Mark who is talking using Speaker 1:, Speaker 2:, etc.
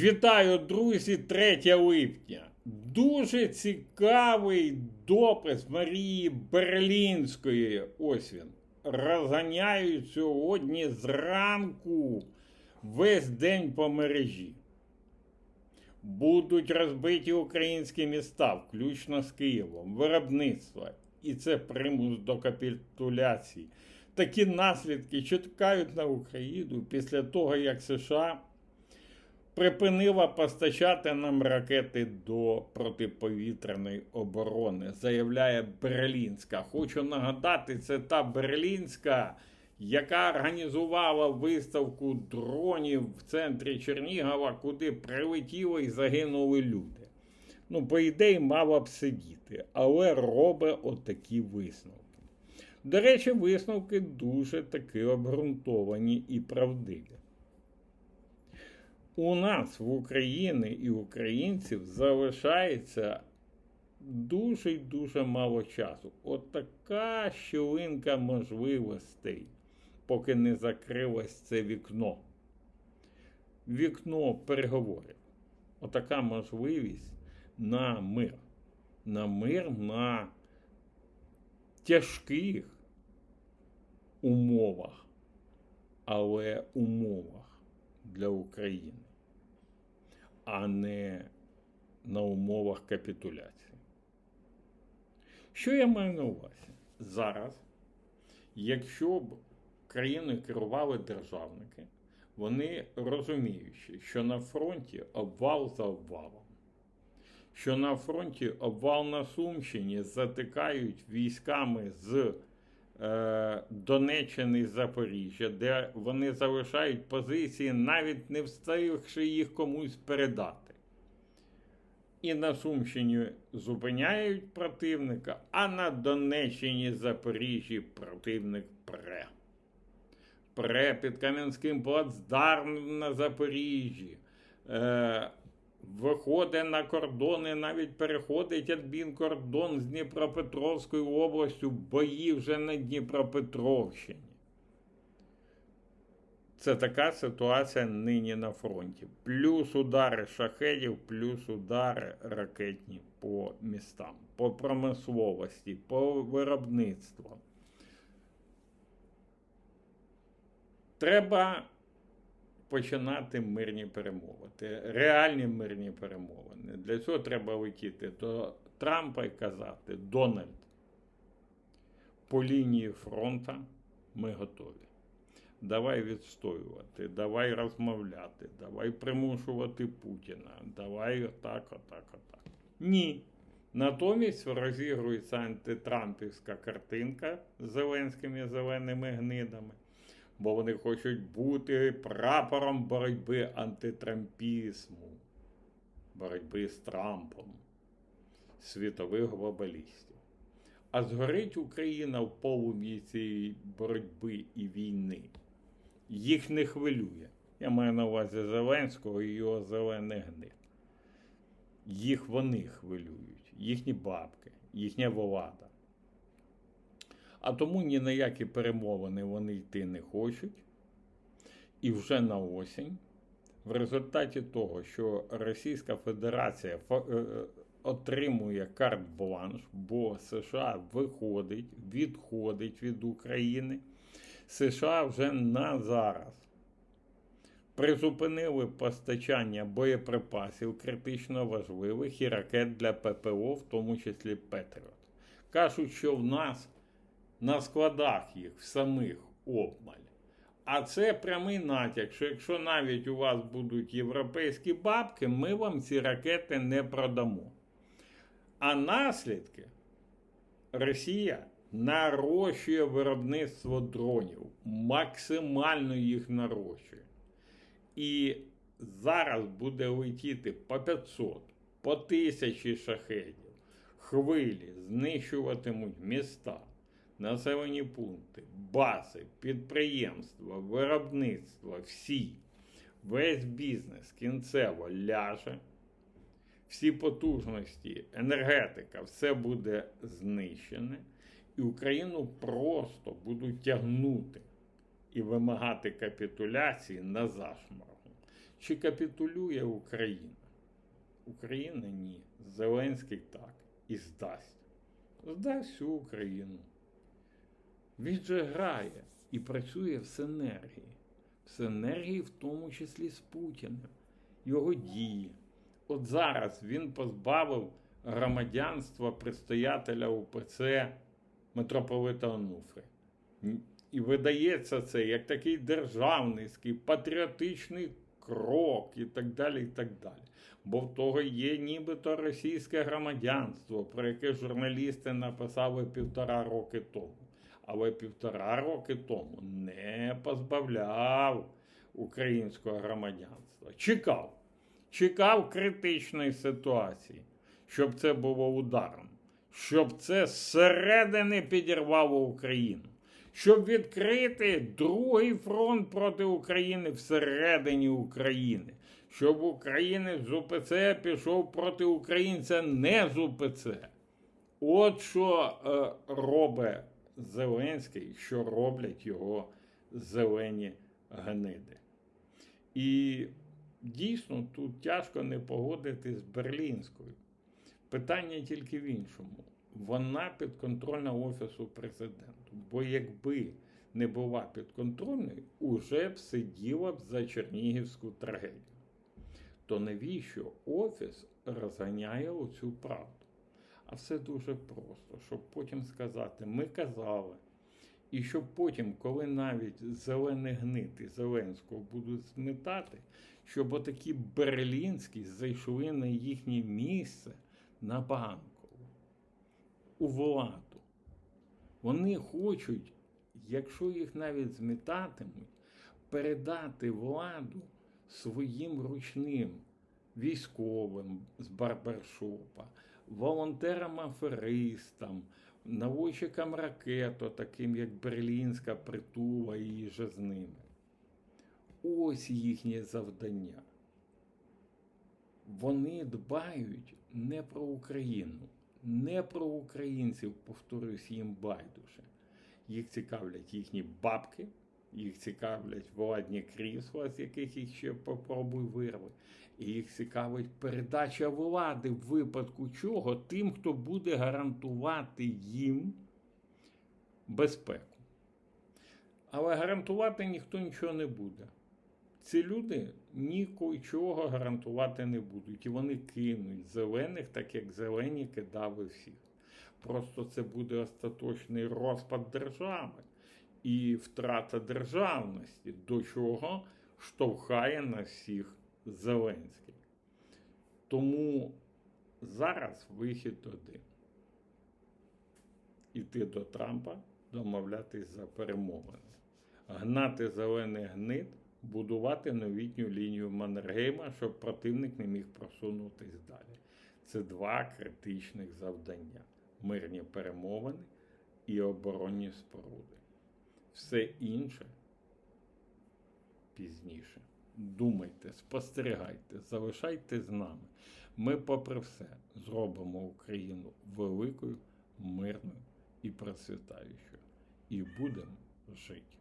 Speaker 1: Вітаю, друзі, 3 липня. Дуже цікавий допис Марії Берлінської. Ось він. Розганяють сьогодні зранку весь день по мережі. Будуть розбиті українські міста, включно з Києвом, виробництво. І це примус до капітуляції. Такі наслідки чекають на Україну після того, як США припинила постачати нам ракети до протиповітряної оборони, заявляє Берлінська. Хочу нагадати, це та Берлінська, яка організувала виставку дронів в центрі Чернігова, куди прилетіли і загинули люди. Ну, по ідеї, мала б сидіти, але робить отакі висновки. До речі, висновки дуже таки обґрунтовані і правдиві. У нас в Україні і українців залишається дуже дуже мало часу. От така щілинка можливостей, поки не закрилось це вікно. Вікно переговорів. Отака можливість на мир. На мир на тяжких умовах, але умовах для України, а не на умовах капітуляції. Що я маю на увазі? Зараз, якщо б країною керували державники, вони розуміючи, що на фронті обвал за обвалом, що на фронті обвал на Сумщині затикають військами з Донеччини і Запоріжжя, де вони залишають позиції, навіть не встигши їх комусь передати. І на Сумщині зупиняють противника, а на Донеччині Запоріжжі противник пре. Пре під Кам'янським плацдармом на Запоріжжі. Виходить на кордони, навіть переходить адмінкордон з Дніпропетровською областю, бої вже на Дніпропетровщині. Це така ситуація нині на фронті. Плюс удари шахедів, плюс удари ракетні по містам, по промисловості, по виробництву. Треба починати мирні перемовини, реальні мирні перемовини. Для цього треба летіти до Трампа і казати: Дональд, по лінії фронту ми готові. Давай відстоювати, давай розмовляти, давай примушувати Путіна, давай отак, отак, отак. Ні. Натомість розігрується антитрампівська картинка з Зеленськими зеленими гнидами бо вони хочуть бути прапором боротьби антитрампізму, боротьби з Трампом, світових глобалістів. А згорить Україна в полум'ї цієї боротьби і війни. Їх не хвилює. Я маю на увазі Зеленського і його зелених гнид. Їх вони хвилюють, їхні бабки, їхня влада. А тому ні на які перемовини вони йти не хочуть. І вже на осінь, в результаті того, що Російська Федерація е, отримує карт-бланш, бо США виходить, відходить від України, США вже на зараз призупинили постачання боєприпасів критично важливих і ракет для ППО, в тому числі Петріот. Кажуть, що в нас на складах їх в самих обмаль. А це прямий натяк, що якщо навіть у вас будуть європейські бабки, ми вам ці ракети не продамо. А наслідки Росія нарощує виробництво дронів, максимально їх нарощує. І зараз буде летіти по 500, по тисячі шахедів, хвилі знищуватимуть міста населені пункти, бази, підприємства, виробництво, всі, весь бізнес кінцево ляже, всі потужності, енергетика, все буде знищене, і Україну просто будуть тягнути і вимагати капітуляції на зашморгу. Чи капітулює Україна? Україна ні. Зеленський так. І здасть. Здасть всю Україну. Він же грає і працює в синергії. В синергії, в тому числі з Путіним, його дії. От зараз він позбавив громадянства предстоятеля УПЦ митрополита Онуфри. І видається це як такий державницький, патріотичний крок і так далі. і так далі. Бо в того є нібито російське громадянство, про яке журналісти написали півтора роки тому. Але півтора роки тому не позбавляв українського громадянства. Чекав. Чекав критичної ситуації, щоб це було ударом, щоб це зсередини підірвало Україну, щоб відкрити другий фронт проти України всередині України, щоб українець з УПЦ пішов проти українця не з УПЦ. От що е, робить Зеленський, що роблять його зелені гниди. І дійсно тут тяжко не погодитись з Берлінською. Питання тільки в іншому. Вона підконтрольна Офісу президенту. Бо якби не була підконтрольною, уже б сиділа б за Чернігівську трагедію. То навіщо Офіс розганяє оцю правду? А все дуже просто, щоб потім сказати, ми казали. І щоб потім, коли навіть зелені гнити Зеленського будуть зметати, щоб отакі берлінські зайшли на їхнє місце на банкову, у владу. Вони хочуть, якщо їх навіть зметатимуть, передати владу своїм ручним військовим з барбершопа, волонтерам-аферистам, наводчикам ракету, таким як Берлінська притула і же з ними. Ось їхнє завдання. Вони дбають не про Україну, не про українців, повторюсь, їм байдуже. Їх цікавлять їхні бабки, їх цікавлять владні крісла, з яких їх ще попробуй вирви. І їх цікавить передача влади в випадку чого тим, хто буде гарантувати їм безпеку. Але гарантувати ніхто нічого не буде. Ці люди нічого гарантувати не будуть. І вони кинуть зелених, так як зелені кидали всіх. Просто це буде остаточний розпад держави і втрата державності, до чого штовхає на всіх Зеленський. Тому зараз вихід один. Іти до Трампа, домовлятись за перемовини, гнати зелений гнит, будувати новітню лінію Маннергейма, щоб противник не міг просунутись далі. Це два критичних завдання: мирні перемовини і оборонні споруди. Все інше пізніше. Думайте, спостерігайте, залишайте з нами. Ми, попри все, зробимо Україну великою, мирною і процвітаючою. І будемо жити.